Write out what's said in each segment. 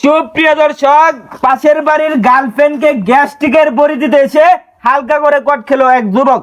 সুপ্রিয় দর্শক পাশের বাড়ির গার্লফ্রেন্ডকে গ্যাস্ট্রিকের বড়ি দিতে এসে হালকা করে কট খেলো এক যুবক।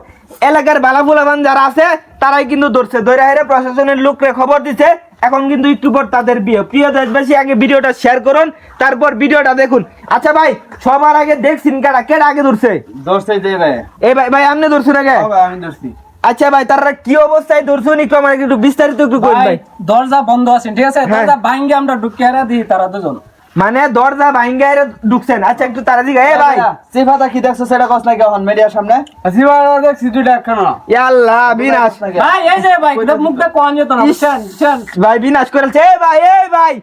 এলাকার বালাফুলাবান যারা আছে তারাই কিন্তু ধরছে। ধরে হেরে প্রশাসনের লোকরে খবর দিছে এখন কিন্তু একটু পর তাদের বিয়ে। প্রিয় দেশবাসী আগে ভিডিওটা শেয়ার করুন তারপর ভিডিওটা দেখুন। আচ্ছা ভাই সবার আগে দেখছেন কেডা? কেডা আগে ধরছে? দোস্তাই দে ভাই। এই ভাই ভাই আপনি ধরছেন আগে? ও ভাই আমি দোস্তি আচ্ছা ভাই তারা কি অবস্থায় ধরছেন একটু আমার একটু বিস্তারিত একটু করুন ভাই দরজা বন্ধ আছে ঠিক আছে? হ্যাঁ। দরজা ভাঙ্গে আমরা ঢুকে হারা দিই তারা দুজন। মানে দরজা ভাঙ্গা ঢুকছেন। আচ্ছা একটু তারা দিকে ভাই। সিফাতা কি দেখছ? সেটা কস লাগে এখন মিডিয়ার সামনে। সিফাতা দেখছি দুইটা কেন? ইয়াল্লাহ বিনাশ। ভাই এই যে ভাই এটা মুখটা কোন যেত না বুঝছেন বুঝছেন ভাই বিনাশ করেছে। এ ভাই এ ভাই।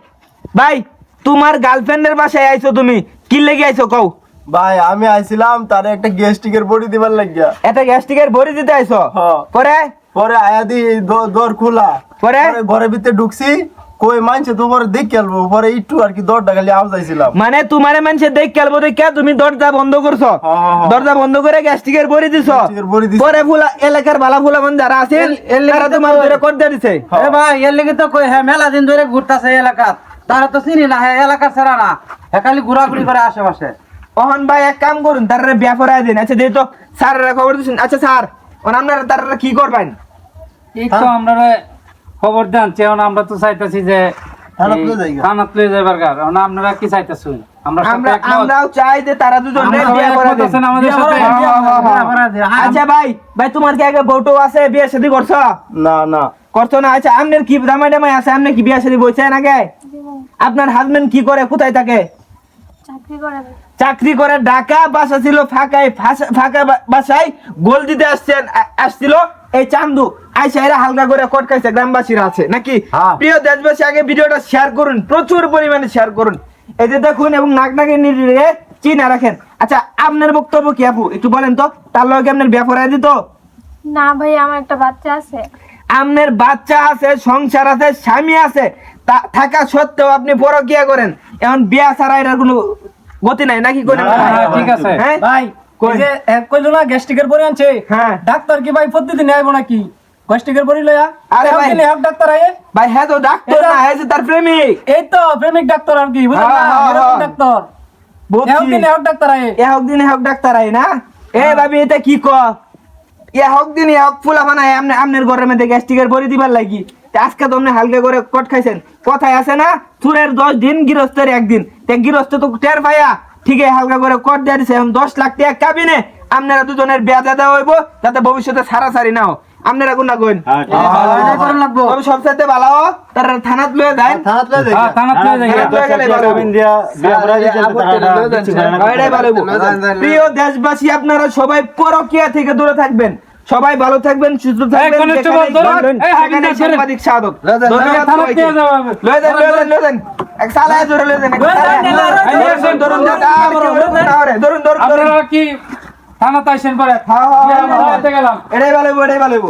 ভাই তোমার গার্লফ্রেন্ডের বাসায় আইছো তুমি। কি লেগে আইছো কও? ভাই আমি আইছিলাম তারে একটা গেস্টিকের বডি দিবার লাগিয়া। এটা গ্যাস্ট্রিকের ভরি দিতে আইছো? হ্যাঁ। পরে? পরে আয়া দি দ- দর খোলা। পরে? ঘরের ভিতরে ঢুকছি। কই মানছে তো দেখ খেলব পরে একটু আর কি দরটা খালি আওয়াজ আইছিলাম। মানে তোমারে মানুষের দেখ খেলব দেখে তুমি দরজা বন্ধ করছ? হ্যাঁ, হ্যাঁ, হ্যাঁ। দরজা বন্ধ করে গ্যাস্ট্রিকের ভরি দিছো। পরে ফুলা এলাকার বালা ফুলা মান যারা আছেন তারা তোমার ধরে কর দিয়ে দিছে। এ ভাই এর লেগে তো কই? হ্যাঁ মেলা দিন ধরে ঘুরতাছে এলাকাত তারা তো চিনি না হ্যাঁ এলাকার ছাড়া না। হ্যাঁ খালি ঘোরাঘুরি করে আশেপাশে। ওহন ভাই এক কাম করুন তারা বিয়া পড়ায় দিন। আচ্ছা দিয়ে তো স্যারেরা খবর দিচ্ছেন আচ্ছা স্যার ওন আপনারা তারা কি করবেন? এই তো আমরা খবর দেন যেমন আমরা তো চাইতেছি যে কার আপনারা কি চাইতেছেন? আমরা সাথে আমরা একমত? আমরাও চাই যে তারা দুজন আমরা সবাই বিয়া করে একমত দিন। আছেন আমাদের বিয়া সাথে? করে দিন, বিয়া করে দিন, বিয়া করে দিন। আচ্ছা ভাই ভাই তোমার কি আগে বউটো আছে বিয়ে শাদী করছ? না না। করছ না? আচ্ছা আপনার কি জামাই টামাই আছে? আপনি কি বিয়ে শাদী বইছেন আগে? আপনার হাজবেন্ড কি করে? কোথায় থাকে? চাকরি করে। চাকরি করে ঢাকা বাসা ছিল ফাঁকায় ফাঁকা বাসায়। গোল দিতে আসছেন আসছিল। এই চান্দু আইসা এরা হালকা করে গ্রামবাসীরা আছে। নাকি? হ্যাঁ। প্রিয় দেশবাসী আগে ভিডিওটা শেয়ার করুন প্রচুর পরিমাণে শেয়ার করুন। এই যে দেখুন এবং নাক নাকে নিয়ে চিনা রাখেন। আচ্ছা আপনার বক্তব্য কি আপু? একটু বলেন তো। তার লগে আপনার বিয়া পড়ায় দিত? না ভাই আমার একটা বাচ্চা আছে। আপনার বাচ্চা আছে সংসার আছে স্বামী আছে। তা- থাকা সত্ত্বেও আপনি পরকিয়া করেন। এখন বিয়া ছাড়া এটার কোনো গতি নাই নাকি করে হ্যাঁ, হ্যাঁ, ঠিক আছে। হ্যাঁ? ভাই কই? যে এ, কইলো না গ্যাস্ট্রিকের বড়ি আনছে। হ্যাঁ। ডাক্তার কি ভাই প্রতিদিন আইবো নাকি? বড়ি লয়া? আরে ভাই। কি নেহাব ডাক্তার আয়ে। ভাই হ্যাঁ তো ডাক্তার না হ্যাঁ যে তার প্রেমিক। এই তো প্রেমিক ডাক্তার আর কি হ্যাঁ, হ্যাঁ, এরকম হ্যাঁ। ডাক্তার। বুঝছি। এখন কি নেহাব ডাক্তার আয়ে। এ হোক দিন হোক ডাক্তার আই না? এ ভাবি এটা কি ক? এ হোক দিন হোক ফুলা বানায় আমনে আমনের ঘরের মধ্যে গ্যাস্ট্রিকের বড়ি দিবার লাগি। আজকে তো হালকা করে কট খাইছেন। কথায় আছে না চুরের দশ দিন গৃহস্থের একদিন। তে গৃহস্থ তো টের পাইয়া ঠিক আছে হালকা করে কট দিয়ে দিছে এখন দশ লাখ টাকা কাবিনে। আপনারা দুজনের বিয়া দেওয়া হইব যাতে ভবিষ্যতে সারাসারি না হোক আপনারা কইন এটাই করা লাগবো ভালো তারা থানাত লয়ে থানাত লয়ে হ্যাঁ থানাত যাই। প্রিয় দেশবাসী আপনারা সবাই পরকিয়া থেকে দূরে থাকবেন সবাই ভালো থাকবেন সুস্থ থাকবেন ধরুন। ধরুন। সাংবাদিক সাধক ধরুন, ধরুন। না ধরুন, ধরুন, হ্যাঁ, হ্যাঁ, হ্যাঁ, বিয়া হ্যাঁ। পরে গেলাম এটাই ভালো হইব, এটাই ভালো হইব।